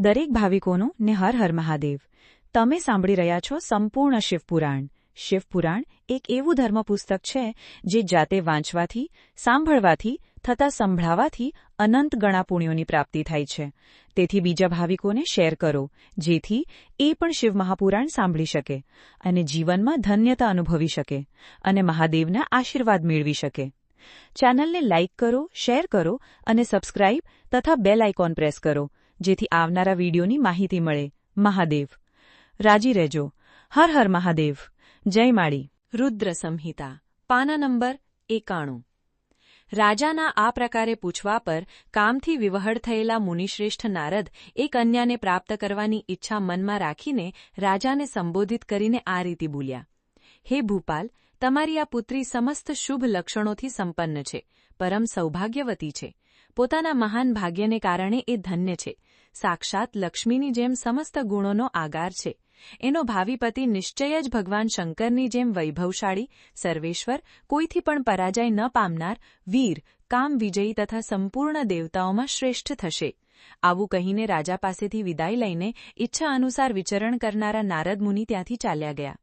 દરેક ભાવિકોનો ને હર હર મહાદેવ. તમે સાંભળી રહ્યા છો સંપૂર્ણ શિવપુરાણ શિવપુરાણ એક એવું ધર્મ પુસ્તક છે જે જાતે વાંચવાથી, સાંભળવાથી, થતા સંભળાવાથી અનંત ગણા પુણ્યોની પ્રાપ્તિ થાય છે. તેથી બીજા ભાવિકોને શેર કરો, જેથી એ પણ શિવ મહાપુરાણ સાંભળી શકે અને જીવનમાં ધન્યતા અનુભવી શકે અને મહાદેવના આશીર્વાદ મેળવી શકે. ચેનલને લાઇક કરો, શેર કરો અને સબસ્ક્રાઇબ તથા બેલ આઇકોન પ્રેસ કરો. જેથી આવનારા વિડીયોની માહિતી મળે. મહાદેવ. રાજી રહેજો. હર હર મહાદેવ. જય માળી. રુદ્ર સંહિતા. પાના નંબર એકાણું. રાજાના આ પ્રકારે પૂછવા પર કામથી વિવહળ થયેલા મુનિશ્રેષ્ઠ નારદ એક અન્યાને પ્રાપ્ત કરવાની ઈચ્છા મનમાં રાખીને રાજાને સંબોધિત કરીને આ રીતે બોલ્યા. હે ભૂપાલ, તમારી આ પુત્રી સમસ્ત શુભ લક્ષણોથી સંપન્ન છે. પરમ સૌભાગ્યવતી છે. પોતાના મહાન ભાગ્યને કારણે એ ધન્ય છે. સાક્ષાત લક્ષ્મીની જેમ સમસ્ત ગુણોનો આગાર છે. એનો ભાવિ પતિ નિશ્ચય જ ભગવાન શંકરની જેમ વૈભવશાળી, સર્વેશ્વર, કોઈથી પણ પરાજય ન પામનાર, વીર, કામ વિજયી તથા સંપૂર્ણ દેવતાઓમાં શ્રેષ્ઠ થશે. આવું કહીને રાજા પાસેથી વિદાય લઈને ઈચ્છા અનુસાર વિચરણ કરનારા નારદ મુનિ ત્યાંથી ચાલ્યા ગયા.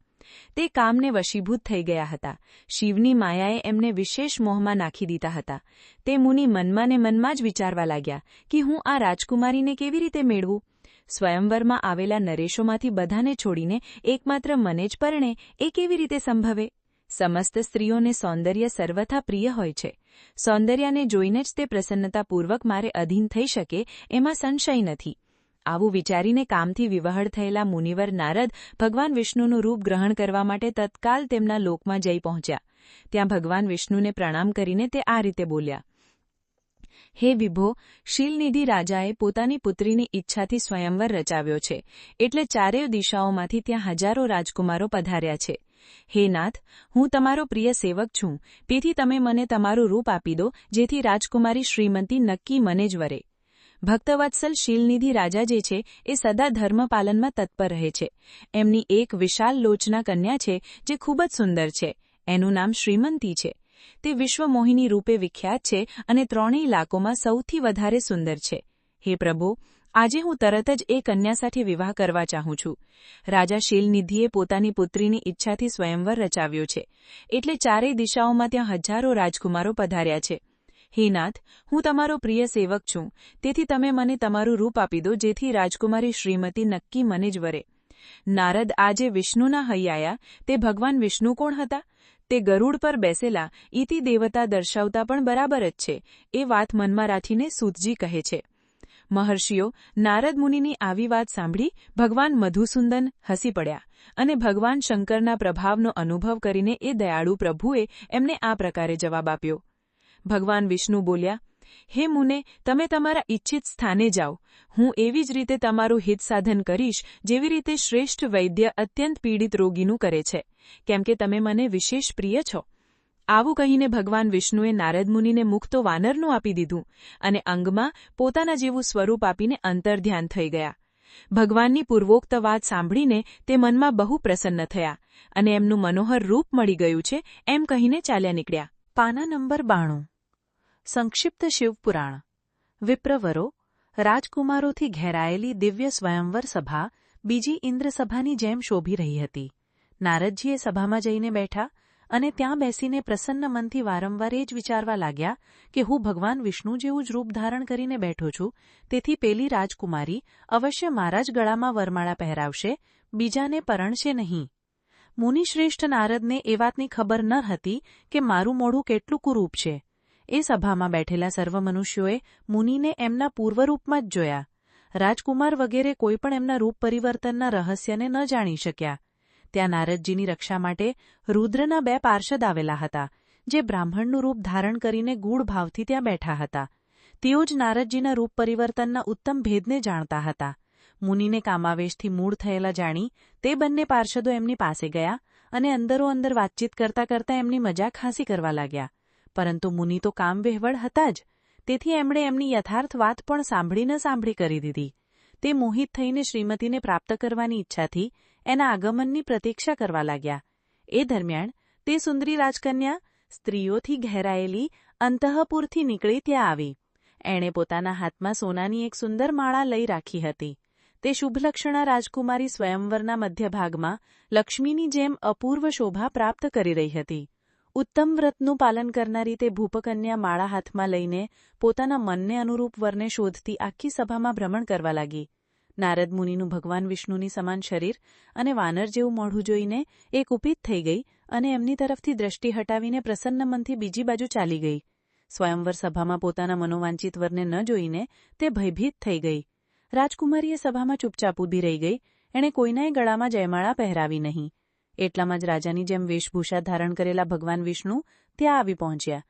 તે કામને વશીભૂત થઈ ગયા હતા. શિવની માયાએ એમને વિશેષ મોહમાં નાખી દીધા હતા. તે મુનિ મનમાં ને મનમાં જ વિચારવા લાગ્યા કે હું આ રાજકુમારીને કેવી રીતે મેળવું? સ્વયંવરમાં આવેલા નરેશોમાંથી બધાને છોડીને એકમાત્ર મને જ પરણે એ કેવી રીતે સંભવે? સમસ્ત સ્ત્રીઓને સૌંદર્ય સર્વથા પ્રિય હોય છે. સૌંદર્યને જોઈને જ તે પ્રસન્નતાપૂર્વક મારે અધીન થઈ શકે એમાં સંશય નથી. આવું વિચારીને કામથી વિવહળ થયેલા મુનિવર નારદ ભગવાન વિષ્ણુનું રૂપ ગ્રહણ કરવા માટે તત્કાલ તેમના લોકમાં જઈ પહોંચ્યા. ત્યાં ભગવાન વિષ્ણુને પ્રણામ કરીને તે આ રીતે બોલ્યા. હે વિભો, શીલનિધિ રાજાએ પોતાની પુત્રીની ઈચ્છાથી સ્વયંવર રચાવ્યો છે, એટલે ચારેય દિશાઓમાંથી ત્યાં હજારો રાજકુમારો પધાર્યા છે. હે નાથ, હું તમારો પ્રિય સેવક છું, તેથી તમે મને તમારું રૂપ આપી દો, જેથી રાજકુમારી શ્રીમંતી નક્કી મને જ વરે. ભક્તવત્સલ શીલનિધિ રાજા જે છે, એ સદા ધર્મપાલનમાં તત્પર રહે છે. એમની એક વિશાલ લોચના કન્યા છે, જે ખૂબ જ સુંદર છે. એનું નામ શ્રીમંતી છે. તે વિશ્વમોહિની રૂપે વિખ્યાત છે અને ત્રણેય લાકોમાં સૌથી વધારે સુંદર છે. હે પ્રભુ, આજે હું તરત જ એ કન્યા સાથે વિવાહ કરવા ચાહું છું. રાજા શીલનિધિએ પોતાની પુત્રીની ઈચ્છાથી સ્વયંવર રચાવ્યો છે. એટલે ચારેય દિશાઓમાં ત્યાં હજારો રાજકુમારો પધાર્યા છે. હે નાથ, હું તમારો પ્રિય સેવક છું. તેથી તમે મને તમારું રૂપ આપી દો, જેથી રાજકુમારી શ્રીમતી નક્કી મને જ વરે. નારદ આજે વિષ્ણુના હૈયાયા તે ભગવાન વિષ્ણુ કોણ હતા? તે ગરુડ પર બેસેલા ઇતિ દેવતા દર્શાવતા પણ બરાબર જ છે, એ વાત મનમાં રાખીને સૂતજી કહે છે. મહર્ષિઓ, નારદ મુનિની આવી વાત સાંભળી ભગવાન મધુસુંદન હસી પડ્યા અને ભગવાન શંકરના પ્રભાવનો અનુભવ કરીને એ દયાળુ પ્રભુએ એમને આ પ્રકારે જવાબ આપ્યો. ભગવાન વિષ્ણુ બોલ્યા, હે મુને, તમે તમારા ઇચ્છિત સ્થાને જાઓ. હું એવી જ રીતે તમારું હિત સાધન કરીશ, જેવી રીતે શ્રેષ્ઠ વૈદ્ય અત્યંત પીડિત રોગીનું કરે છે. કેમ કે તમે મને વિશેષ પ્રિય છો. આવું કહીને ભગવાન વિષ્ણુએ નારદ મુનિને મુક્તો વાનરનું આપી દીધું અને અંગમાં પોતાના જેવું સ્વરૂપ આપીને અંતર્ધ્યાન થઈ ગયા. ભગવાનની પૂર્વોક્ત વાત સાંભળીને તે મનમાં બહુ પ્રસન્ન થયા અને એમનું મનોહર રૂપ મળી ગયું છે એમ કહીને ચાલ્યા નીકળ્યા. પાના નંબર બાણું. સંક્ષિપ્ત શિવપુરાણ. વિપ્રવરો, રાજકુમારોથી ઘેરાયેલી દિવ્ય સ્વયંવર સભા બીજી ઇન્દ્રસભાની જેમ શોભી રહી હતી. નારદજીએ સભામાં જઈને બેઠા અને ત્યાં બેસીને પ્રસન્ન મનથી વારંવાર એ જ વિચારવા લાગ્યા કે હું ભગવાન વિષ્ણુ જેવું જ રૂપ ધારણ કરીને બેઠો છું, તેથી પેલી રાજકુમારી અવશ્ય મારા જ ગળામાં વરમાળા પહેરાવશે, બીજાને પરણશે નહીં. મુનિશ્રેષ્ઠ નારદને એ વાતની ખબર ન હતી કે મારું મોઢું કેટલું કુરૂપ છે. એ સભામાં બેઠેલા સર્વ મનુષ્યોએ મુનિને એમના પૂર્વરૂપમાં જ જોયા. રાજકુમાર વગેરે કોઈ પણ એમના રૂપ પરિવર્તનના રહસ્યને ન જાણી શક્યા. ત્યાં નારદજીની રક્ષા માટે રુદ્રના બે પાર્ષદ આવેલા હતા, જે બ્રાહ્મણનું રૂપ ધારણ કરીને ગૂઢ ભાવથી ત્યાં બેઠા હતા. તેઓ જ નારદજીના રૂપ પરિવર્તનના ઉત્તમ ભેદને જાણતા હતા. મુનિને કામાવેશથી મૂળ થયેલા જાણી તે બંને પાર્ષદો એમની પાસે ગયા અને અંદરો અંદર વાતચીત કરતા કરતા એમની મજાક હાંસી કરવા લાગ્યા. પરંતુ મુનિ તો કામ વેહવળ હતા જ. તેથી એમણે એમની યથાર્થ વાત પણ સાંભળી ન સાંભળી કરી દીધી. તે મોહિત થઈને શ્રીમતીને પ્રાપ્ત કરવાની ઈચ્છાથી એના આગમનની પ્રતીક્ષા કરવા લાગ્યા. એ દરમિયાન તે સુંદરી રાજકન્યા સ્ત્રીઓથી ઘેરાયેલી અંતઃપુરથી નીકળી ત્યાં આવી. એણે પોતાના હાથમાં સોનાની એક સુંદર માળા લઈ રાખી હતી. તે શુભલક્ષણા રાજકુમારી સ્વયંવરના મધ્યભાગમાં લક્ષ્મીની જેમ અપૂર્વ શોભા પ્રાપ્ત કરી રહી હતી. ઉત્તમ વ્રતનું પાલન કરનારી તે ભૂપકન્યા માળા હાથમાં લઈને પોતાના મનને અનુરૂપ વરને શોધતી આખી સભામાં ભ્રમણ કરવા લાગી. નારદ મુનિનું ભગવાન વિષ્ણુની સમાન શરીર અને વાનર જેવું મોઢું જોઈને એ કુપિત થઈ ગઈ અને એમની તરફથી દ્રષ્ટિ હટાવીને પ્રસન્ન મનથી બીજી બાજુ ચાલી ગઈ. સ્વયંવર સભામાં પોતાના મનોવાંચિત વરને ન જોઈને તે ભયભીત થઈ ગઈ. રાજકુમારીએ સભામાં ચૂપચાપ ઊભી રહી ગઈ. એણે કોઈનાય ગળામાં જયમાળા પહેરાવી નહીં. એટલામાં જ રાજાની જેમ વેશભૂષા ધારણ કરેલા ભગવાન વિષ્ણુ ત્યાં આવી પહોંચ્યા.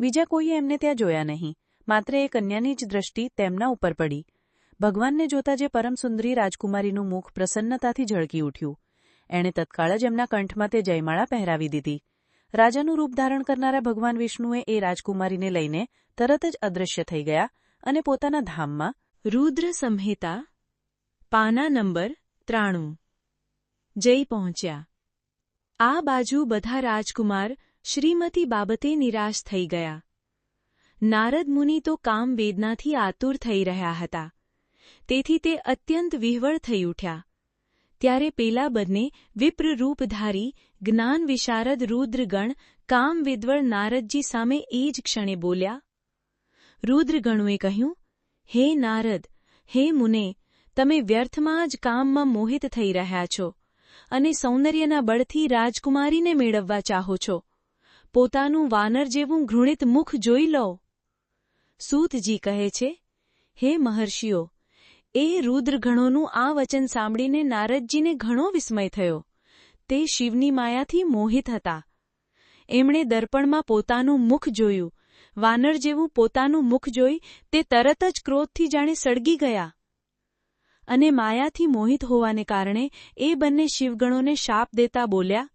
બીજા કોઈએ એમને ત્યાં જોયા નહીં, માત્ર એ કન્યાની જ દ્રષ્ટિ તેમના ઉપર પડી. ભગવાનને જોતા જે પરમસુંદરી રાજકુમારીનું મુખ પ્રસન્નતાથી ઝળકી ઉઠ્યું. એણે તત્કાળ જ એમના કંઠમાં તે જયમાળા પહેરાવી દીધી. રાજાનું રૂપ ધારણ કરનારા ભગવાન વિષ્ણુએ એ રાજકુમારીને લઈને તરત જ અદૃશ્ય થઈ ગયા અને પોતાના ધામમાં રુદ્ર સંહિતા, પાના નંબર ત્રાણું, જઈ પહોંચ્યા. આ બાજુ બધા રાજકુમાર શ્રીમતી બાબતે નિરાશ થઈ ગયા. નારદ મુનિ તો કામ વેદનાથી આતુર થઈ રહ્યા હતા. તેથી તે અત્યંત વિહવળ થઈ ઉઠ્યા. ત્યારે પેલા બંને વિપ્રરૂપધારી, જ્ઞાન વિશારદ રુદ્રગણ, કામ વિદ્વળ નારદજી સામે એ જ ક્ષણે બોલ્યા. રુદ્રગણુએ કહ્યું, હે નારદ, હે મુને, તમે વ્યર્થમાં જ કામમાં મોહિત થઈ રહ્યા છો. અને સૌંદર્યના બળથી રાજકુમારીને મેળવવા ચાહો છો. પોતાનું વાનર જેવું ઘૃણિત મુખ જોઈ લો. સૂતજી કહે છે, હે મહર્ષિઓ, એ રુદ્રઘણોનું આ વચન સાંભળીને નારદજીને ઘણો વિસ્મય થયો. તે શિવની માયાથી મોહિત હતા. એમણે દર્પણમાં પોતાનું મુખ જોયું. વાનર જેવું પોતાનું મુખ જોઈ તે તરત જ ક્રોધથી જાણે સળગી ગયા. અને માયાથી મોહિત હોવાને કારણે એ બંને શિવગણોને શાપ દેતા બોલ્યા,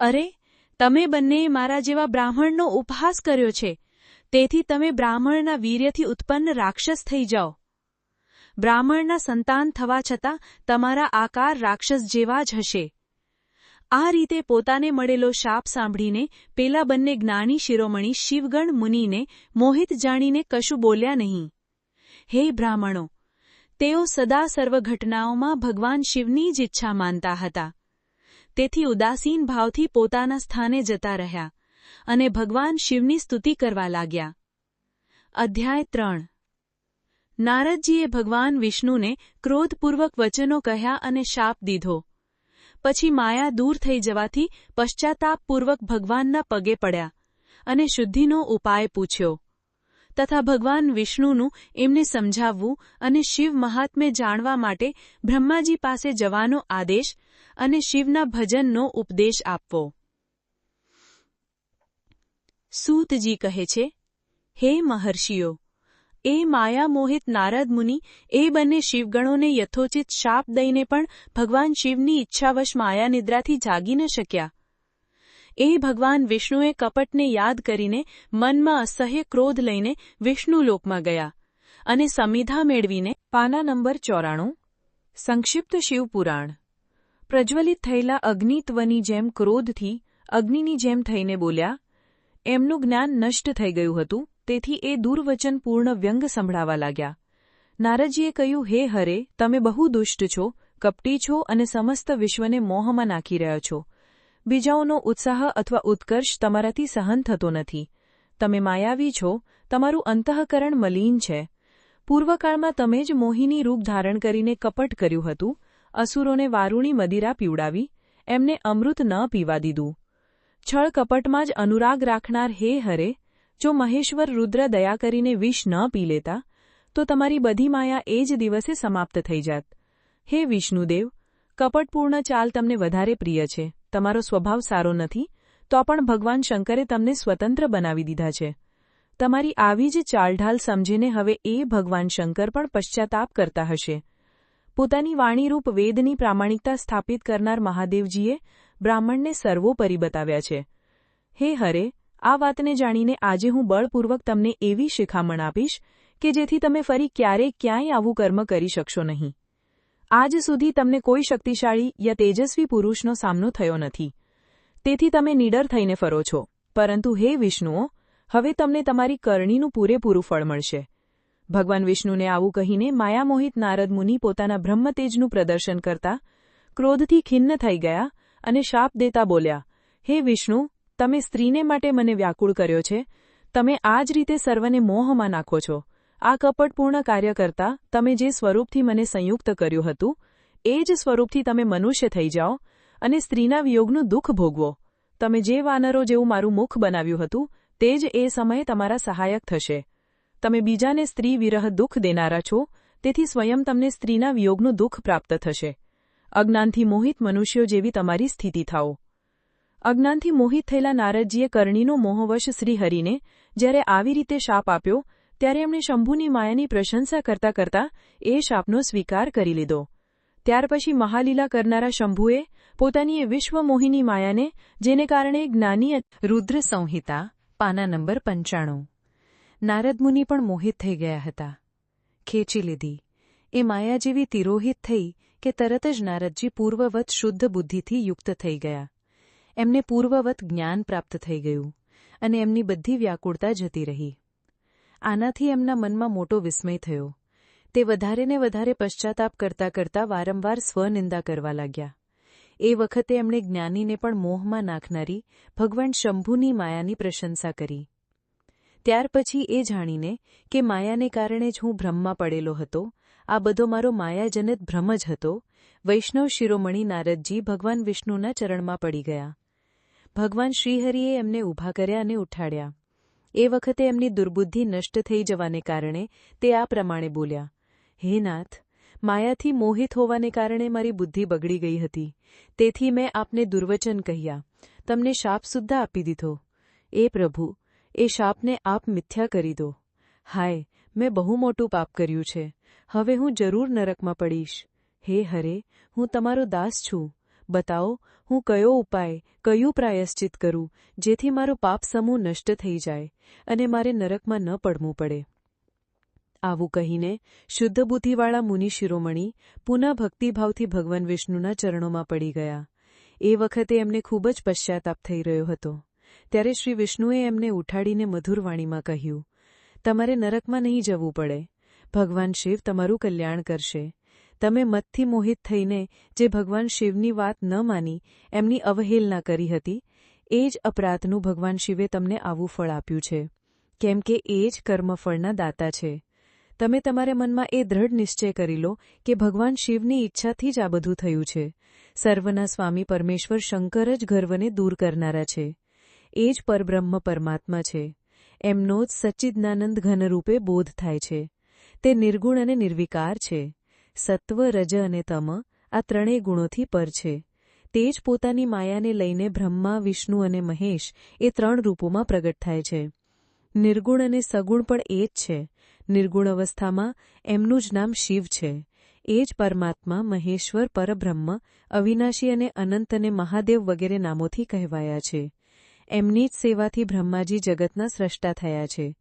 અરે, તમે બંનેએ મારા જેવા બ્રાહ્મણનો ઉપહાસ કર્યો છે. તેથી તમે બ્રાહ્મણના વીર્યથી ઉત્પન્ન રાક્ષસ થઈ જાઓ. બ્રાહ્મણના સંતાન થવા છતાં તમારા આકાર રાક્ષસ જેવા જ હશે. આ રીતે પોતાને મળેલો શાપ સાંભળીને પેલા બંને જ્ઞાની શિરોમણી શિવગણ મુનિને મોહિત જાણીને કશું બોલ્યા નહીં. હે બ્રાહ્મણો તેઓ સદા સર્વ ઘટનાઓમાં ભગવાન શિવની જ ઈચ્છા માનતા હતા. તેથી ઉદાસીન ભાવથી પોતાના સ્થાને જતા રહ્યા અને ભગવાન શિવની સ્તુતિ કરવા લાગ્યા. અધ્યાય ત્રણ. નારદજીએ ભગવાન વિષ્ણુને ક્રોધપૂર્વક વચનો કહ્યા અને શાપ દીધો. પછી માયા દૂર થઈ જવાથી પશ્ચાતાપપૂર્વક ભગવાનના પગે પડ્યા અને શુદ્ધિનો ઉપાય પૂછ્યો. તથા ભગવાન વિષ્ણુનું એમને સમજાવવું અને શિવ મહાત્મે જાણવા માટે બ્રહ્માજી પાસે જવાનો આદેશ અને શિવના ભજનનો ઉપદેશ આપવો. સૂતજી કહે છે, હે મહર્ષિઓ, એ માયામોહિત નારદ મુનિ, એ બંને શિવગણોને યથોચિત શાપ દઈને પણ ભગવાન શિવની ઈચ્છાવશ માયાનિદ્રાથી જાગી ન શક્યા. એ ભગવાન વિષ્ણુએ કપટને યાદ કરીને મનમાં અસહ્ય ક્રોધ લઈને વિષ્ણુલોકમાં ગયા અને સમિધા મેળવીને પાના નંબર ચોરાણું, સંક્ષિપ્ત શિવપુરાણ. પ્રજ્વલિત થયેલા અગ્નિત્વની જેમ ક્રોધથી અગ્નિની જેમ થઈને બોલ્યા, એમનું જ્ઞાન નષ્ટ થઈ ગયું હતું, તેથી એ દુર્વચનપૂર્ણ વ્યંગ સંભળાવા લાગ્યા. નારદજીએ કહ્યું, હે હરે, તમે બહુ દુષ્ટ છો, કપટી છો અને સમસ્ત વિશ્વને મોહમાં નાખી રહ્યા છો. બીજાઓનો ઉત્સાહ અથવા ઉત્કર્ષ તમારાથી સહન થતો નથી. તમે માયાવી છો, તમારું અંતઃકરણ મલિન છે. પૂર્વકાળમાં તમે જ મોહિની રૂપ ધારણ કરીને કપટ કર્યું હતું. અસુરોને વારુણી મદિરા પીવડાવી, એમને અમૃત ન પીવા દીધું. છળ કપટમાં જ અનુરાગ રાખનાર હે હરે, જો મહેશ્વર રુદ્ર દયા કરીને વિષ ન પી લેતા, તો તમારી બધી માયા એ જ દિવસે સમાપ્ત થઈ જાત. હે વિષ્ણુદેવ, કપટપૂર્ણ ચાલ તમને વધારે પ્રિય છે. તમારો સ્વભાવ સારો નથી, તો પણ ભગવાન શંકરે તમને સ્વતંત્ર બનાવી દીધા છે. તમારી આવી જ ચાલઢાલ સમજીને હવે એ ભગવાન શંકર પણ પશ્ચાતાપ કરતા હશે. પોતાની વાણીરૂપ વેદની પ્રામાણિકતા સ્થાપિત કરનાર મહાદેવજીએ બ્રાહ્મણને સર્વોપરી બતાવ્યા છે. હે હરે, આ વાતને જાણીને આજે હું બળપૂર્વક તમને એવી શિખામણ આપીશ કે જેથી તમે ફરી ક્યારેય ક્યાંય આવું કર્મ કરી શકશો નહીં. આજ સુધી તમને કોઈ શક્તિશાળી યા તેજસ્વી પુરુષનો સામનો થયો નથી. તેથી તમે નીડર થઈને ફરો છો. પરંતુ હે વિષ્ણુઓ, હવે તમને તમારી કરણીનું પૂરેપૂરું ફળ મળશે. ભગવાન વિષ્ણુને આવું કહીને માયામોહિત નારદ મુનિ પોતાના બ્રહ્મતેજનું પ્રદર્શન કરતા ક્રોધથી ખિન્ન થઈ ગયા અને શાપ દેતા બોલ્યા, હે વિષ્ણુ, તમે સ્ત્રીને માટે મને વ્યાકુળ કર્યો છે. તમે આ જ રીતે સર્વને મોહમાં નાખો છો. આ કપટપૂર્ણ કાર્ય કરતા તમે જે સ્વરૂપથી મને સંયુક્ત કર્યું હતું, એ જ સ્વરૂપથી તમે મનુષ્ય થઈ જાઓ અને સ્ત્રીના વિયોગનું દુઃખ ભોગવો. તમે જે વાનરો જેવું મારું મુખ બનાવ્યું હતું, તે જ એ સમયે તમારા સહાયક થશે. તમે બીજાને સ્ત્રી વિરહ દુઃખ દેનારા છો, તેથી સ્વયં તમને સ્ત્રીના વિયોગનું દુઃખ પ્રાપ્ત થશે. અજ્ઞાનથી મોહિત મનુષ્યો જેવી તમારી સ્થિતિ થાઓ. અજ્ઞાનથી મોહિત થયેલા નારદજીએ કરણીનો મોહવશ શ્રીહરિને જ્યારે આવી રીતે શાપ આપ્યો ત્યારે એમણે શંભુની માયાની પ્રશંસા કરતા કરતા એ શાપનો સ્વીકાર કરી લીધો. ત્યાર પછી મહાલીલા કરનારા શંભુએ પોતાની એ વિશ્વમોહિની માયાને, જેને કારણે જ્ઞાની રુદ્ર સંહિતા, પાના નંબર પંચાણું. નારદમુનિ પણ મોહિત થઈ ગયા હતા. ખેંચી લીધી. એ માયા જેવી તિરોહિત થઈ કે તરત જ નારદજી પૂર્વવત શુદ્ધ બુદ્ધિથી યુક્ત થઈ ગયા. એમને પૂર્વવત જ્ઞાન પ્રાપ્ત થઈ ગયું અને એમની બધી વ્યાકુળતા જતી રહી. આનાથી એમના મનમાં મોટો વિસ્મય થયો. તે વધારે ને વધારે પશ્ચાતાપ કરતા કરતા વારંવાર સ્વનિંદા કરવા લાગ્યા. એ વખતે એમણે જ્ઞાનીને પણ મોહમાં નાખનારી ભગવાન શંભુની માયાની પ્રશંસા કરી. ત્યાર પછી એ જાણીને કે માયાને કારણે જ હું ભ્રમમાં પડેલો હતો. આ બધો મારો માયાજનિત ભ્રમ જ હતો. વૈષ્ણવ શિરોમણી નારદજી ભગવાન વિષ્ણુના ચરણમાં પડી ગયા. ભગવાન શ્રીહરિએ એમને ઊભા કર્યા અને ઉઠાડ્યા. એ વખતે એમની દુર્બુદ્ધિ નષ્ટ થઈ જવાને કારણે તે આ પ્રમાણે બોલ્યા, હે નાથ, માયાથી મોહિત હોવાને કારણે મારી બુદ્ધિ બગડી ગઈ હતી. તેથી મેં આપને દુર્વચન કહ્યા. તમને શાપ સુદ્ધા આપી દીધો. એ પ્રભુ, એ શાપને આપ મિથ્યા કરી દો. હાય, મેં બહુ મોટું પાપ કર્યું છે. હવે હું જરૂર નરકમાં પડીશ. હે હરે, હું તમારો દાસ છું. બતાવો, હું કયો ઉપાય, કયું પ્રાયશ્ચિત કરું, જેથી મારો પાપ સમૂહ નષ્ટ થઈ જાય અને મારે નરકમાં ન પડવું પડે? આવું કહીને શુદ્ધ બુદ્ધિવાળા મુનિ શિરોમણી પુનઃ ભક્તિભાવથી ભગવાન વિષ્ણુના ચરણોમાં પડી ગયા. એ વખતે એમને ખૂબ જ પશ્ચાતાપ થઈ રહ્યો હતો. ત્યારે શ્રી વિષ્ણુએ એમને ઉઠાડીને મધુરવાણીમાં કહ્યું, તમારે નરકમાં નહીં જવું પડે. ભગવાન શિવ તમારું કલ્યાણ કરશે. તમે મતથી મોહિત થઈને જે ભગવાન શિવની વાત ન માની, એમની અવહેલના કરી હતી, એ જ અપરાધનું ભગવાન શિવે તમને આવું ફળ આપ્યું છે. કેમ કે એ જ કર્મફળના દાતા છે. તમે તમારા મનમાં એ દ્રઢ નિશ્ચય કરી લો કે ભગવાન શિવની ઈચ્છાથી જ આ બધું થયું છે. સર્વના સ્વામી પરમેશ્વર શંકર જ ગર્વને દૂર કરનારા છે. એ જ પરબ્રહ્મ પરમાત્મા છે. એમનો જ સચ્ચિદાનંદ ઘનરૂપે બોધ થાય છે. તે નિર્ગુણ અને નિર્વિકાર છે. સત્વ, રજ અને તમ આ ત્રણેય ગુણોથી પર છે. તે જ પોતાની માયાને લઈને બ્રહ્મા, વિષ્ણુ અને મહેશ એ ત્રણ રૂપોમાં પ્રગટ થાય છે. નિર્ગુણ અને સગુણ પણ એ જ છે. નિર્ગુણ અવસ્થામાં એમનું જ નામ શિવ છે. એ જ પરમાત્મા, મહેશ્વર, પરબ્રહ્મ, અવિનાશી અને અનંત અને મહાદેવ વગેરે નામોથી કહેવાયા છે. એમની જ સેવાથી બ્રહ્માજી જગતના સ્રષ્ટા થયા છે.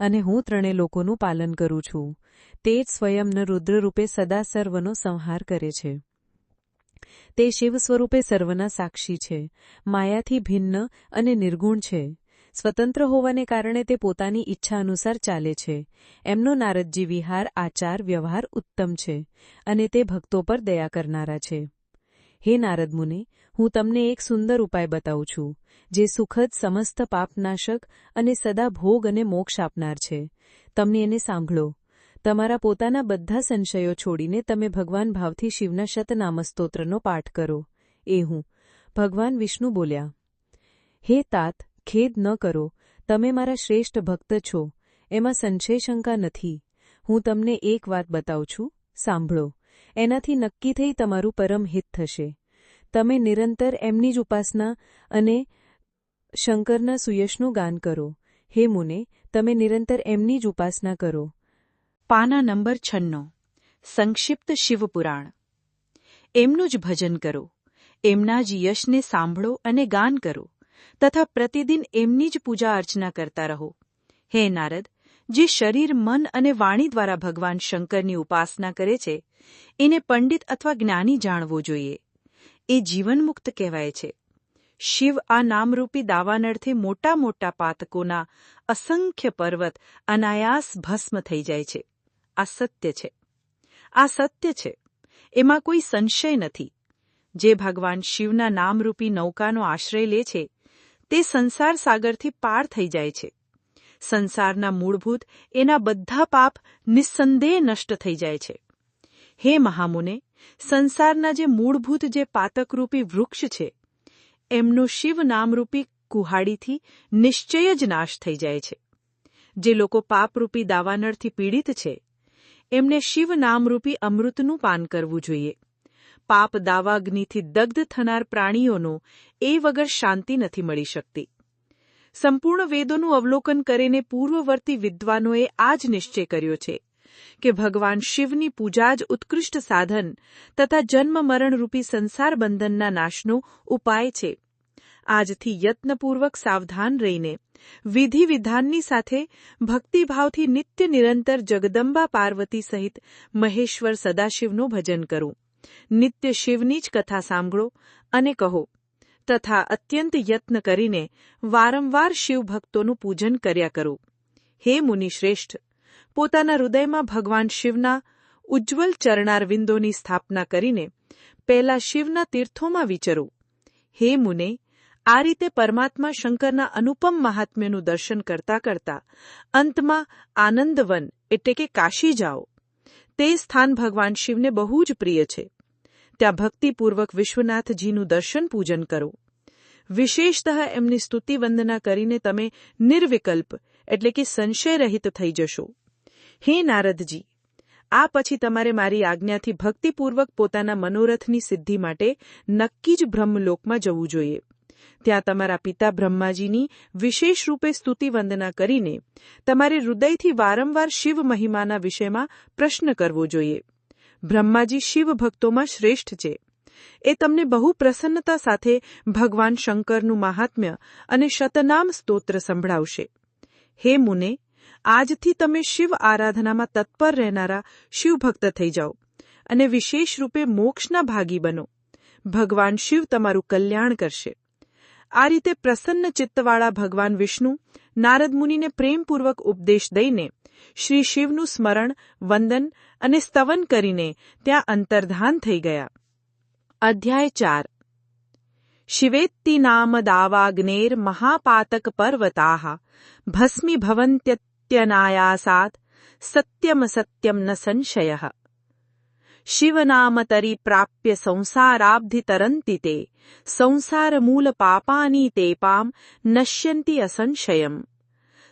અને હું ત્રણે લોકોનું પાલન કરું છું. તે જ સ્વયંને રુદ્રરૂપે સદા સર્વનો સંહાર કરે છે. તે શિવ સ્વરૂપે સર્વના સાક્ષી છે. માયાથી ભિન્ન અને નિર્ગુણ છે. સ્વતંત્ર હોવાને કારણે તે પોતાની ઈચ્છા અનુસાર ચાલે છે. એમનો નારદજી વિહાર, આચાર, વ્યવહાર ઉત્તમ છે અને તે ભક્તો પર દયા કરનારા છે. હે નારદ મુને, હું તમને એક સુંદર ઉપાય બતાવું છું, જે સુખદ સમસ્ત પાપનાશક અને સદા ભોગ અને મોક્ષ આપનાર છે. તમને એને સાંભળો. તમારા પોતાના બધા સંશયો છોડીને તમે ભગવાન ભાવથી શિવના શતનામસ્તોત્રનો પાઠ કરો. એ હું. ભગવાન વિષ્ણુ બોલ્યા. હે તાત, ખેદ ન કરો. તમે મારા શ્રેષ્ઠ ભક્ત છો. એમાં સંશય શંકા નથી. હું તમને એક વાત બતાવું છું. સાંભળો. એનાથી નક્કી થઈ તમારું પરમ હિત થશે. તમે નિરંતર એમની જ ઉપાસના અને શંકરના સુયશનું ગાન કરો. હે મુને, તમે નિરંતર એમની જ ઉપાસના કરો. પાના નંબર છન્નો. સંક્ષિપ્ત શિવપુરાણ. એમનું જ ભજન કરો. એમના જ યશને સાંભળો અને ગાન કરો. તથા પ્રતિદિન એમની જ પૂજા અર્ચના કરતા રહો. હે નારદ, જે શરીર, મન અને વાણી દ્વારા ભગવાન શંકરની ઉપાસના કરે છે, એને પંડિત અથવા જ્ઞાની જાણવો જોઈએ. એ જીવનમુક્ત કહેવાય છે. શિવ આ નામરૂપી દાવાનળથી મોટા મોટા પાતકોના અસંખ્ય પર્વત અનાયાસ ભસ્મ થઈ જાય છે. આ સત્ય છે. આ સત્ય છે. એમાં કોઈ સંશય નથી. જે ભગવાન શિવના નામરૂપી નૌકાનો આશ્રય લે છે, તે સંસાર સાગરથી પાર થઈ જાય છે. સંસારના મૂળભૂત એના બધા પાપ નિસ્સંદેહ નષ્ટ થઈ જાય છે. હે મહામુને, સંસારના જે મૂળભૂત જે પાતકરૂપી વૃક્ષ છે, એમનો શિવ નામરૂપી કુહાડીથી નિશ્ચય જ નાશ થઈ જાય છે. જે લોકો પાપરૂપી દાવાનળથી પીડિત છે એમને શિવ નામરૂપી અમૃતનું પાન કરવું જોઈએ. પાપ દાવાગ્નિથી દગ્ધ થનાર પ્રાણીઓનો એ વગર શાંતિ નથી મળી શકતી. સંપૂર્ણ વેદોનું અવલોકન કરીને પૂર્વવર્તી વિદ્વાનોએ આ જ નિશ્ચય કર્યો છે કે ભગવાન શિવની પૂજા જ ઉત્કૃષ્ટ સાધન તથા જન્મ મરણરૂપી સંસાર બંધનના નાશનો ઉપાય છે. આજથી યત્નપૂર્વક સાવધાન રહીને વિધિ વિધાનની સાથે ભક્તિભાવથી નિત્ય નિરંતર જગદંબા પાર્વતી સહિત મહેશ્વર સદાશિવનું ભજન કરું. નિત્ય શિવની જ કથા સાંભળો અને કહો, તથા અત્યંત યત્ન કરીને વારંવાર શિવભક્તોનું પૂજન કર્યા કરો. હે મુનિશ્રેષ્ઠ પોતાના હૃદયમાં ભગવાન શિવના ઉજ્જવલ ચરણારવિંદોની સ્થાપના કરીને પહેલા શિવના તીર્થોમાં વિચરો. હે મુને આ રીતે પરમાત્મા શંકરના અનુપમ મહાત્મ્યનું દર્શન કરતા કરતા અંતમાં આનંદવન એટલે કે કાશી જાઓ. તે સ્થાન ભગવાન શિવને બહુ જ પ્રિય છે. ત્યાં ભક્તિપૂર્વક વિશ્વનાથજીનું દર્શન પૂજન કરો. વિશેષતઃ એમની સ્તુતિ વંદના કરીને તમે નિર્વિકલ્પ એટલે કે સંશય રહિત થઈ જશો. હે નારદજી, આ પછી તમારે મારી આજ્ઞાથી ભક્તિપૂર્વક પોતાના મનોરથની સિદ્ધિ માટે નક્કી જ બ્રહ્મલોકમાં જવું જોઈએ. ત્યાં તમારા પિતા બ્રહ્માજીની વિશેષ રૂપે સ્તુતિ વંદના કરીને તમારે હૃદયથી વારંવાર શિવ મહિમાના વિષયમાં પ્રશ્ન કરવો જોઈએ. બ્રહ્માજી શિવ ભક્તોમાં શ્રેષ્ઠ છે. એ તમને બહુ પ્રસન્નતા સાથે ભગવાન શંકરનું મહાત્મ્ય અને શતનામ સ્તોત્ર સંભળાવશે. હે મુને, આજથી તમે શિવ આરાધનામાં તત્પર રહેનારા શિવભક્ત થઈ જાઓ અને વિશેષ રૂપે મોક્ષના ભાગી બનો. ભગવાન શિવ તમારું કલ્યાણ કરશે. આ રીતે પ્રસન્ન ચિત્તવાળા ભગવાન વિષ્ણુ નારદ મુનિને પ્રેમપૂર્વક ઉપદેશ દઈને શ્રી શિવનું સ્મરણ, વંદન અને સ્તવન કરીને ત્યાં અંતર્ધાન થઈ ગયા. અધ્યાય ચાર. શિવેત્તિ નામ દાવાગ્નેર મહાપાતક પર્વતા ભસ્મી ભવંત્ય સત્યમ સત્યમ ન સંશય. શિવનામતરી પ્રાપ્ય સંસારાબ્ધિતરંતિ તે સંસારમૂલ પાપાની તે પામ નશ્યંતિ અસંશયમ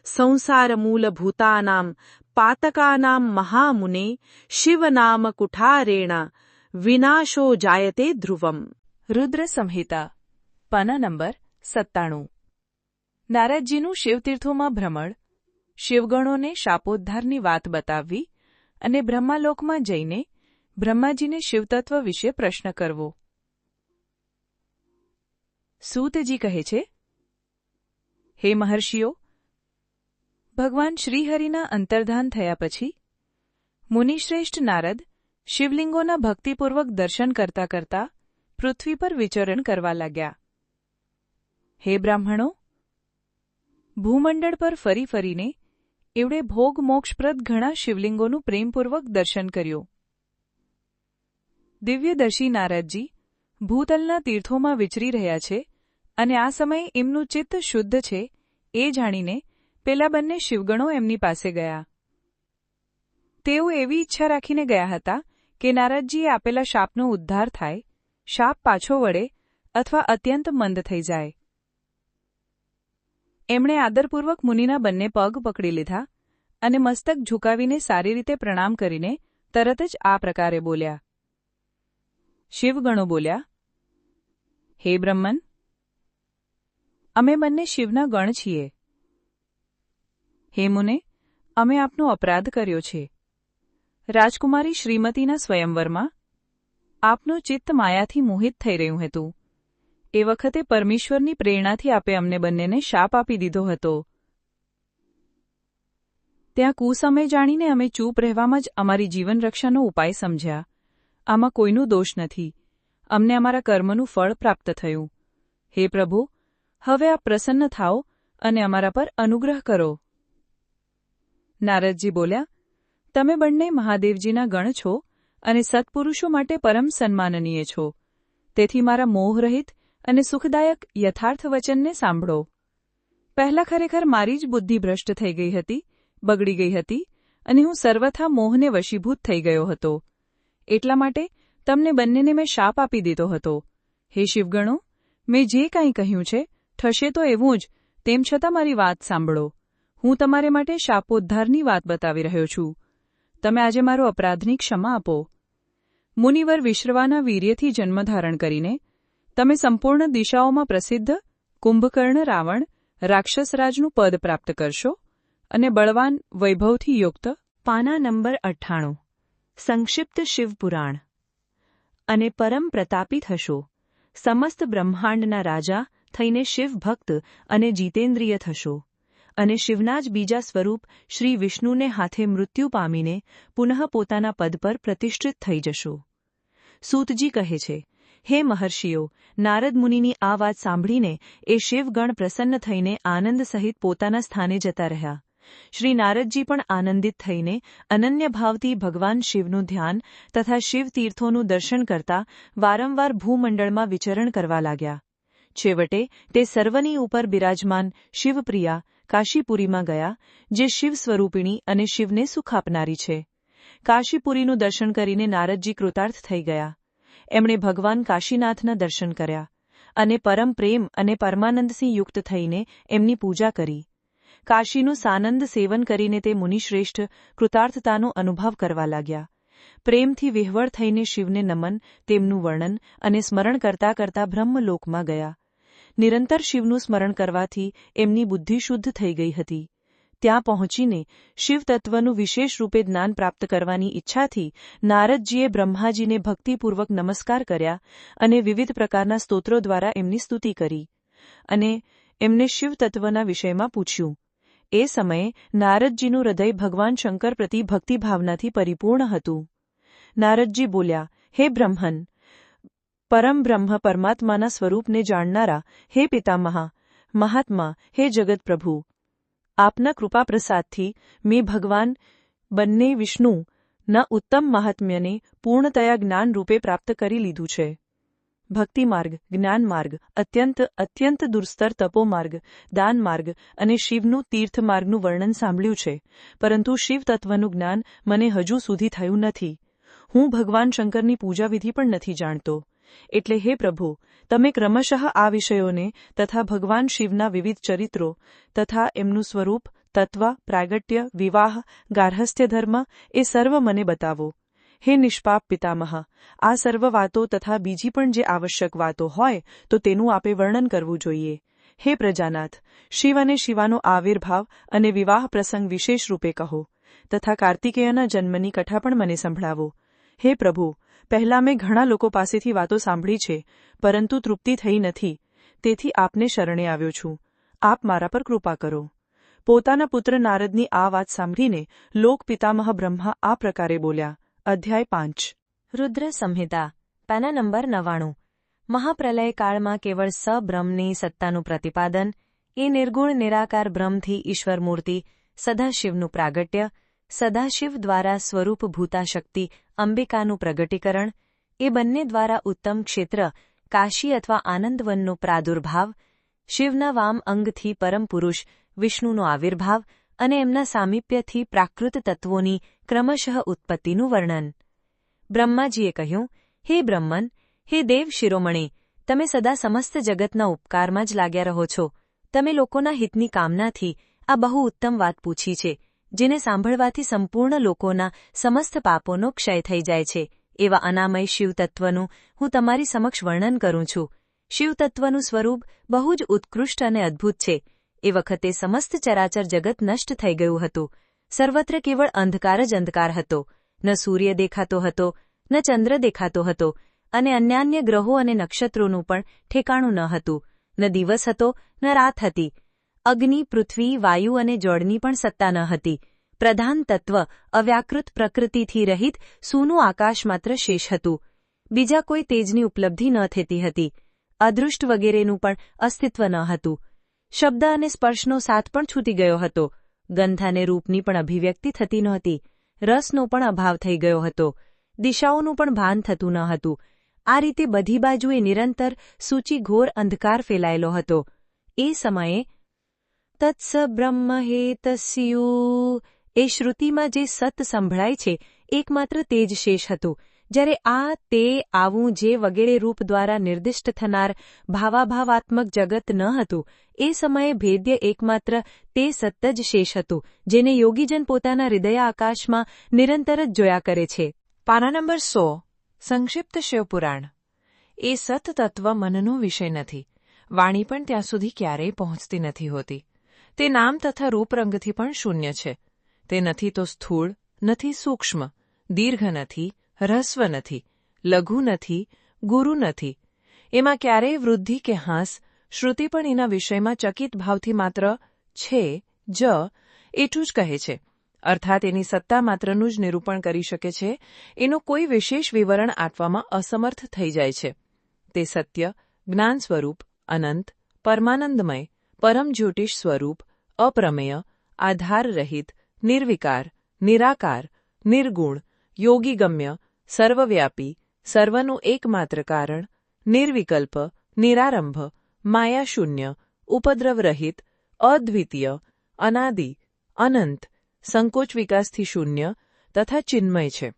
સંસારમૂલભૂતાનામ પાતકાનામ મહામુને શિવનામકુઠારેણ વિનાશો જાયતે ધ્રુવમ રુદ્ર સંહિતા પાના નંબર સત્તાણું નારદજીનું શિવતીર્થોમાં ભ્રમણ, શિવગણોને શાપોદ્ધારની વાત બતાવવી અને બ્રહ્માલોકમાં જઈને બ્રહ્માજીને શિવતત્વ વિશે પ્રશ્ન કરવો. સૂતજી કહે છે, હે મહર્ષિઓ, ભગવાન શ્રીહરિના અંતર્ધાન થયા પછી, મુનિશ્રેષ્ઠ નારદ શિવલિંગોના ભક્તિપૂર્વક દર્શન કરતા કરતા પૃથ્વી પર વિચરણ કરવા લાગ્યા. હે બ્રાહ્મણો, ભૂમંડળ પર ફરી ફરીને એવડે ભોગ મોક્ષપ્રદ ઘણા શિવલિંગોનું પ્રેમપૂર્વક દર્શન કર્યું. દિવ્યદર્શી નારદજી ભૂતલના તીર્થોમાં વિચરી રહ્યા છે અને આ સમયે એમનું ચિત્ત શુદ્ધ છે એ જાણીને પેલા બંને શિવગણો એમની પાસે ગયા. તેઓ એવી ઈચ્છા રાખીને ગયા હતા કે નારદજીએ આપેલા શાપનો ઉદ્ધાર થાય, શાપ પાછો વળે અથવા અત્યંત મંદ થઈ જાય. એમણે આદરપૂર્વક મુનિના બંને પગ પકડી લીધા અને મસ્તક ઝુકાવીને સારી રીતે પ્રણામ કરીને તરત જ આ પ્રકારે બોલ્યા શિવગણો બોલ્યા, હે બ્રહ્મન, અમે બંને શિવના ગણ છીએ. હે મુને, અમે આપનો અપરાધ કર્યો છે. રાજકુમારી શ્રીમતીના સ્વયંવરમાં આપનું ચિત્ત માયાથી મોહિત થઈ રહ્યું હતું. એ વખતે પરમેશ્વરની પ્રેરણાથી આપે અમને બંનેને શાપ આપી દીધો હતો. ત્યાં કુસમય જાણીને અમે ચૂપ રહેવામાં જ અમારી જીવનરક્ષાનો ઉપાય સમજ્યા. આમાં કોઈનું દોષ નથી. અમને અમારા કર્મનું ફળ પ્રાપ્ત થયું. હે પ્રભુ, હવે આપ પ્રસન્ન થાઓ અને અમારા પર અનુગ્રહ કરો. નારદજી બોલ્યા, તમે બંને મહાદેવજીના ગણ છો અને સત્પુરુષો માટે પરમ સન્માનનીય છો. તેથી મારા મોહરહિત અને સુખદાયક યથાર્થ વચનને સાંભળો. પહેલાં ખરેખર મારી જ બુદ્ધિ ભ્રષ્ટ થઈ ગઈ હતી, બગડી ગઈ હતી અને હું સર્વથા મોહને વશીભૂત થઈ ગયો હતો. એટલા માટે તમને બંનેને મેં શાપ આપી દીધો હતો. હે શિવગણો, મેં જે કાંઈ કહ્યું છે થશે તો એવું જ, તેમ છતાં મારી વાત સાંભળો. હું તમારે માટે શાપોદ્ધારની વાત બતાવી રહ્યો છું. તમે આજે મારો અપરાધની ક્ષમા આપો. મુનિવર વિશ્રવાના વીર્યથી જન્મ ધારણ કરીને, તમે સંપૂર્ણ દિશાઓમાં પ્રસિદ્ધ કુંભકર્ણ રાવણ, રાક્ષસરાજનું પદ પ્રાપ્ત કરશો અને બળવાન વૈભવથી યુક્ત પાના નંબર અઠ્ઠાણું. સંક્ષિપ્ત શિવપુરાણ અને પરમ પ્રતાપી થશો સમસ્ત બ્રહ્માંડના રાજા થઈને શિવ ભક્ત અને જીતેન્દ્રિય થશો. અને શિવના જ બીજા સ્વરૂપ શ્રી વિષ્ણુને હાથે મૃત્યુ પામીને પુનઃ પોતાના પદ પર પ્રતિષ્ઠિત થઈ જશો. સૂતજી કહે છે, હે મહર્ષિઓ, નારદ મુનિની આ વાત સાંભળીને એ શિવગણ પ્રસન્ન થઈને આનંદ સહિત પોતાના સ્થાને જતા રહ્યા. શ્રી નારદજી પણ આનંદિત થઈને અનન્ય ભાવથી ભગવાન શિવનું ધ્યાન તથા શિવ તીર્થોનું દર્શન કરતા વારંવાર ભૂમંડળમાં વિચરણ કરવા લાગ્યા. છેવટે તે સર્વની ઉપર બિરાજમાન શિવપ્રિયા કાશીપુરીમાં ગયા, જે શિવ સ્વરૂપિણી અને શિવને સુખ આપનારી છે. કાશીપુરીનું દર્શન કરીને નારદજી કૃતાર્થ થઈ ગયા. એમણે ભગવાન કાશીનાથના દર્શન કર્યા અને પરમ પ્રેમ અને પરમાનંદથી યુક્ત થઈને એમની પૂજા કરી. કાશીનું સાનંદ સેવન કરીને તે મુનિશ્રેષ્ઠ કૃતાર્થતાનો અનુભવ કરવા લાગ્યા. પ્રેમથી વિહવળ થઈને શિવને નમન, તેમનું વર્ણન અને સ્મરણ કરતા કરતા બ્રહ્મલોકમાં ગયા. નિરંતર શિવનું સ્મરણ કરવાથી એમની બુદ્ધિ શુદ્ધ થઈ ગઈ હતી. ત્યાં પહોંચીને શિવતત્વનું વિશેષ રૂપે જ્ઞાન પ્રાપ્ત કરવાની ઈચ્છાથી નારદજીએ બ્રહ્માજીને ભક્તિપૂર્વક નમસ્કાર કર્યા અને વિવિધ પ્રકારના સ્તોત્રો દ્વારા એમની સ્તુતિ કરી અને એમને શિવતત્વના વિષયમાં પૂછ્યું. એ સમયે નારદજીનું હૃદય ભગવાન શંકર પ્રતિ ભક્તિભાવનાથી પરિપૂર્ણ હતું. નારદજી બોલ્યા, હે બ્રહ્મન, પરમ બ્રહ્મ પરમાત્માના સ્વરૂપને જાણનારા, હે પિતામહા, મહાત્મા, હે જગતપ્રભુ આપના આપના કૃપાપ્રસાદથી મેં ભગવાન બંને વિષ્ણુ, ના ઉત્તમ મહાત્મ્યને પૂર્ણતયા જ્ઞાન રૂપે પ્રાપ્ત કરી લીધું છે. ભક્તિ માર્ગ, જ્ઞાન માર્ગ, અત્યંત અત્યંત દુર્સ્તર તપો માર્ગ, દાન માર્ગ અને શિવનું તીર્થ માર્ગનું વર્ણન સાંભળ્યું છે. પરંતુ શિવ તત્વનું જ્ઞાન મને હજુ સુધી થયું નથી. હું ભગવાન શંકરની પૂજાવિધિ પણ નથી જાણતો. એટલે હે પ્રભુ, તમે ક્રમશઃ આ વિષયોને તથા ભગવાન શિવના વિવિધ ચરિત્રો તથા એમનું સ્વરૂપ, તત્વ, પ્રાગટ્ય, વિવાહ, ગાર્હસ્થ્ય ધર્મ એ સર્વ મને બતાવો. હે નિષ્પાપ પિતામહ, આ સર્વ વાતો તથા બીજી પણ જે આવશ્યક વાતો હોય, તો તેનું આપે વર્ણન કરવું જોઈએ. હે પ્રજાનાથ, શિવ અને શિવાનો આવિર્ભાવ અને વિવાહ પ્રસંગ વિશેષ રૂપે કહો, તથા કાર્તિકેયના જન્મની કથા પણ મને સંભળાવો. હે પ્રભુ, પહેલાં મેં ઘણા લોકો પાસેથી વાતો સાંભળી છે, પરંતુ તૃપ્તિ થઈ નથી, તેથી આપને શરણે આવ્યો છું. આપ મારા પર કૃપા કરો. પોતાના પુત્ર નારદની આ વાત સાંભળીને લોક પિતામહ બ્રહ્મા આ પ્રકારે બોલ્યા અધ્યાય પાંચ. રુદ્ર સંહિતા, પેના નંબર નવાણું. મહાપ્રલય કાળમાં કેવળ સબ્રહ્મની સત્તાનું પ્રતિપાદન, એ નિર્ગુણ નિરાકાર બ્રહ્મથી ઈશ્વર મૂર્તિ સદાશિવનું પ્રાગટ્ય, સદાશિવ દ્વારા સ્વરૂપ ભૂતાશક્તિ, અંબિકાનું પ્રગટીકરણ, એ બંને દ્વારા ઉત્તમ ક્ષેત્ર, કાશી અથવા આનંદવનનો પ્રાદુર્ભાવ, શિવના વામ અંગથી પરમ પુરુષ વિષ્ણુનો આવિર્ભાવ અને એમના સામીપ્યથી પ્રાકૃત તત્વોની ક્રમશઃ ઉત્પત્તિનું વર્ણન. બ્રહ્માજીએ કહ્યું, હે બ્રહ્મન, હે દેવ શિરોમણી, તમે સદા સમસ્ત જગતના ઉપકારમાં જ લાગ્યા રહો છો. તમે લોકોના હિતની કામનાથી આ બહુ ઉત્તમ વાત પૂછી છે, જેને સાંભળવાથી સંપૂર્ણ લોકોના સમસ્ત પાપોનો ક્ષય થઈ જાય છે. એવા અનામય શિવતત્વનું હું તમારી સમક્ષ વર્ણન કરું છું. શિવતત્વનું સ્વરૂપ બહુ જ ઉત્કૃષ્ટ અને અદ્ભુત છે. એ વખતે સમસ્ત ચરાચર જગત નષ્ટ થઈ ગયું હતું. સર્વત્ર કેવળ અંધકાર જ અંધકાર હતો. ન સૂર્ય દેખાતો હતો, ન ચંદ્ર દેખાતો હતો, અને અન્યાન્ય ગ્રહો અને નક્ષત્રોનું પણ ઠેકાણું ન હતું. ન દિવસ હતો, ન રાત હતી. અગ્નિ, પૃથ્વી, વાયુ અને જળની પણ સત્તા ન હતી. પ્રધાન તત્વ, અવ્યાકૃત પ્રકૃતિથી રહિત, સૂનું આકાશ માત્ર શેષ હતું. બીજા કોઈ તેજની ઉપલબ્ધિ ન થતી હતી. અદૃષ્ટ વગેરેનું પણ અસ્તિત્વ ન હતું. શબ્દ અને સ્પર્શનો સાથ પણ છૂટી ગયો હતો. ગંધ અને રૂપની પણ અભિવ્યક્તિ થતી નહોતી. રસનો પણ અભાવ થઈ ગયો હતો. દિશાઓનું પણ ભાન થતું ન હતું. આ રીતે બધી બાજુએ નિરંતર સૂચિ ઘોર અંધકાર ફેલાયેલો હતો. એ સમયે, તત્સ બ્રહ્મ હેતસ્યુ. એ શ્રુતિમાં જે સત સંભળાય છે, એકમાત્ર તે જ શેષ હતું. જ્યારે આ, તે, આવું જે વગેરે રૂપ દ્વારા નિર્દિષ્ટ થનાર, ભાવાભાવાત્મક જગત ન હતું એ સમયે ભેદ્ય એકમાત્ર તે સત્ત જ શેષ હતું, જેને યોગીજન પોતાના હૃદય આકાશમાં નિરંતર જ જોયા કરે છે. પાના નંબર સો, સંક્ષિપ્ત શિવપુરાણ. એ સત તત્વ મનનો વિષય નથી. વાણી પણ ત્યાં સુધી ક્યારેય પહોંચતી નથી હોતી. તે નામ તથા રૂપરંગથી પણ શૂન્ય છે. તે નથી તો સ્થૂળ, નથી સૂક્ષ્મ, દીર્ઘ નથી, હ્રસ્વ નથી, લઘુ નથી, ગુરુ નથી. એમાં ક્યારેય વૃદ્ધિ કે હાસ શ્રુતિ પણ એના વિષયમાં ચકિત ભાવથી માત્ર છે, જ, એટલું જ કહે છે. અર્થાત એની સત્તા માત્રનું જ નિરૂપણ કરી શકે છે, એનું કોઈ વિશેષ વિવરણ આપવામાં અસમર્થ થઈ જાય છે. તે સત્ય, જ્ઞાન સ્વરૂપ, અનંત, પરમાનંદમય, પરમ જ્યોતિષ સ્વરૂપ, અપ્રમેય, આધારરહિત, નિર્વિકાર, નિરાકાર, નિર્ગુણ, યોગીગમ્ય, સર્વવ્યાપી, સર્વનું એકમાત્ર કારણ, નિર્વિકલ્પ, નિરારંભ માયાશૂન્ય, ઉપદ્રવરહિત, અદ્વિતીય, અનાદિ, અનંત, સંકોચ વિકાસથી શૂન્ય તથા ચિન્મય છે.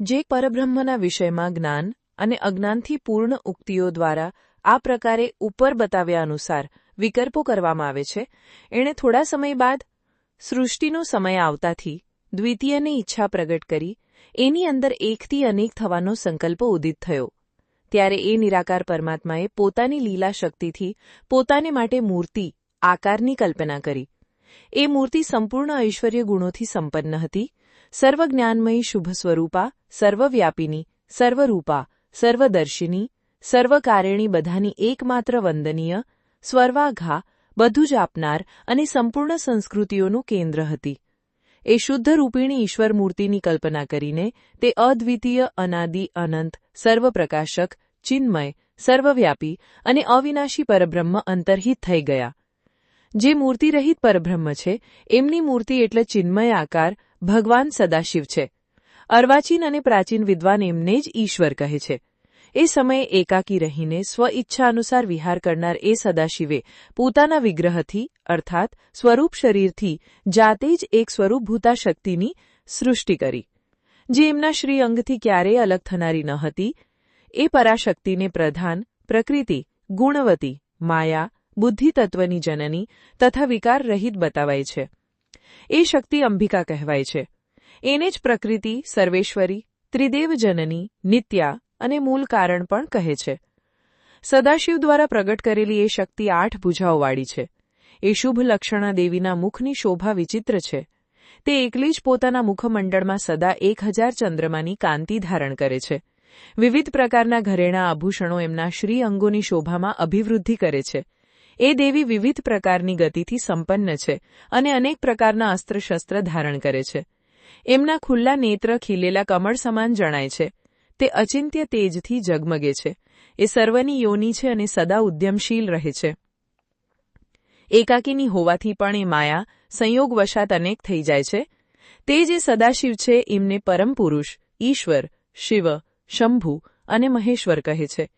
જે પરબ્રહ્મના વિષયમાં જ્ઞાન અને અજ્ઞાનથી પૂર્ણ ઉક્તિઓ દ્વારા આ પ્રકારે ઉપર બતાવ્યા અનુસાર વિકલ્પો કરવામાં આવે છે, એણે થોડા સમય બાદ સૃષ્ટિનો સમય આવતાથી દ્વિતીયની ઈચ્છા પ્રગટ કરી, એની અંદર એકથી અનેક થવાનો સંકલ્પ ઉદિત થયો. ત્યારે એ નિરાકાર પરમાત્માએ પોતાની લીલા શક્તિથી પોતાને માટે મૂર્તિ, આકારની કલ્પના કરી. એ મૂર્તિ સંપૂર્ણ ઐશ્વર્ય ગુણોથી સંપન્ન હતી. સર્વજ્ઞાનમયી શુભ સ્વરૂપા સર્વવ્યાપિની, સર્વરૂપા, સર્વદર્શિની, સર્વકારિણી બધાની એકમાત્ર વંદનીય, સ્વર્વાઘા, બધું જ આપનાર અને સંપૂર્ણ સંસ્કૃતિઓનું કેન્દ્ર હતી. એ શુદ્ધ રૂપિણી ઈશ્વર મૂર્તિની કલ્પના કરીને તે અદ્વિતીય, અનાદિ, અનંત, સર્વપ્રકાશક, ચિન્મય, સર્વવ્યાપી અને અવિનાશી પરબ્રહ્મ અંતર્હિત થઈ ગયા. જે મૂર્તિરહિત પરબ્રહ્મ છે, એમની મૂર્તિ એટલે ચિન્મય આકાર, ભગવાન સદાશિવ છે. અર્વાચીન અને પ્રાચીન વિદ્વાન એમને જ ઈશ્વર કહે છે. એ સમયે એકાકી રહીને સ્વઇચ્છા અનુસાર વિહાર કરનાર એ સદાશિવે પોતાના વિગ્રહથી, અર્થાત સ્વરૂપ શરીરથી, જાતે જ એક સ્વરૂપભૂતા શક્તિની સૃષ્ટિ કરી, જે એમના શ્રી અંગથી ક્યારેય અલગ થનારી ન હતી. એ પરાશક્તિને પ્રધાન, પ્રકૃતિ, ગુણવતી, માયા, બુદ્ધિતત્વની જનની તથા વિકાર રહિત બતાવાય છે. એ શક્તિ અંબિકા કહેવાય છે. એને જ પ્રકૃતિ, સર્વેશ્વરી, ત્રિદેવ જનની, નિત્યા અને મૂળ કારણ પણ કહે છે. સદાશિવ દ્વારા પ્રગટ કરેલી એ શક્તિ આઠ ભુજાઓવાળી છે. એ શુભ લક્ષણા દેવીના મુખની શોભા વિચિત્ર છે. તે એકલી જ પોતાના મુખમંડળમાં સદા એક હજાર ચંદ્રમાની કાંતિ ધારણ કરે છે. વિવિધ પ્રકારના ઘરેણા આભૂષણો એમના શ્રી અંગોની શોભામાં અભિવૃદ્ધિ કરે છે. એ દેવી વિવિધ પ્રકારની ગતિથી સંપન્ન છે અને અનેક પ્રકારના અસ્ત્રશસ્ત્ર ધારણ કરે છે. એમના ખુલ્લા નેત્ર ખીલેલા કમળ સમાન જણાય છે. તે અચિંત્ય તેજથી ઝગમગે છે. એ સર્વની યોની છે અને સદા ઉદ્યમશીલ રહે છે. એકાકીની હોવાથી પણ એ માયા સંયોગવશાત અનેક થઈ જાય છે. તે જે સદાશિવ છે, એમને પરમ પુરુષ ઈશ્વર, શિવ, શંભુ અને મહેશ્વર કહે છે.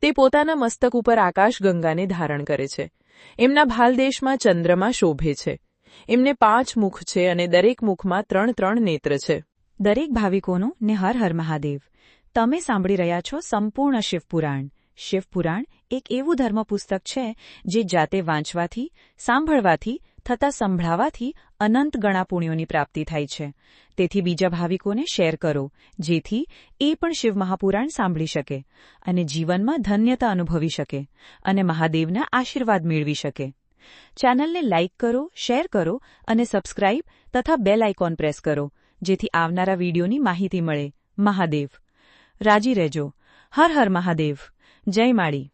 તે પોતાના મસ્તક ઉપર આકાશગંગાને ધારણ કરે છે. એમના ભાલદેશમાં ચંદ્રમાં શોભે છે. એમને પાંચ મુખ છે અને દરેક મુખમાં ત્રણ ત્રણ નેત્ર છે. દરેક ભાવિકોનો ને હર હર મહાદેવ. તમે સાંભળી રહ્યા છો સંપૂર્ણ શિવપુરાણ. શિવપુરાણ એક એવું ધર્મ પુસ્તક છે જે જાતે વાંચવાથી, સાંભળવાથી, થતા સંભળાવાથી અનંત ગણા પુણ્યોની પ્રાપ્તિ થાય છે. તેથી બીજા ભાવિકોને શેર કરો, જેથી એ પણ શિવ મહાપુરાણ સાંભળી શકે અને જીવનમાં ધન્યતા અનુભવી શકે અને મહાદેવના આશીર્વાદ મેળવી શકે. ચેનલને લાઇક કરો, શેર કરો અને સબસ્ક્રાઇબ તથા બેલ આઇકોન પ્રેસ કરો, જેથી આવનારા વિડીયોની માહિતી મળે. મહાદેવ. રાજી રહેજો. હર હર મહાદેવ. જય માળી.